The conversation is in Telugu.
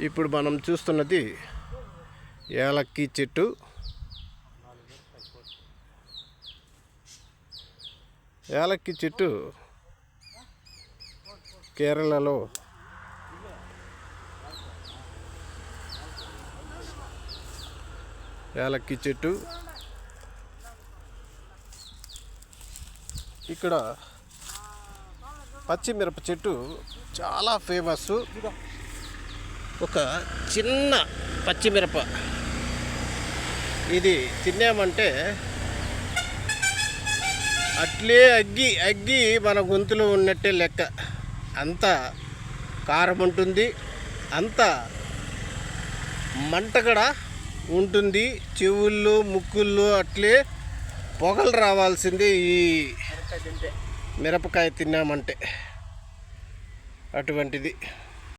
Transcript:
ఇప్పుడు మనం చూస్తున్నది ఏలక్కి చెట్టు. ఏలక్కి చెట్టు కేరళలో. ఏలక్కి చెట్టు. ఇక్కడ పచ్చిమిరప చెట్టు చాలా ఫేమస్ ఒక చిన్న పచ్చిమిరప. ఇది తిన్నామంటే అట్లే అగ్గి అగ్గి మన గొంతులో ఉన్నట్టే లెక్క. అంత కారం ఉంటుంది అంత మంట కూడా ఉంటుంది చెవుల్లో ముక్కుల్లో అట్లే పొగలు రావాల్సిందే ఈ మిరపకాయ తిన్నామంటే. అటువంటిది.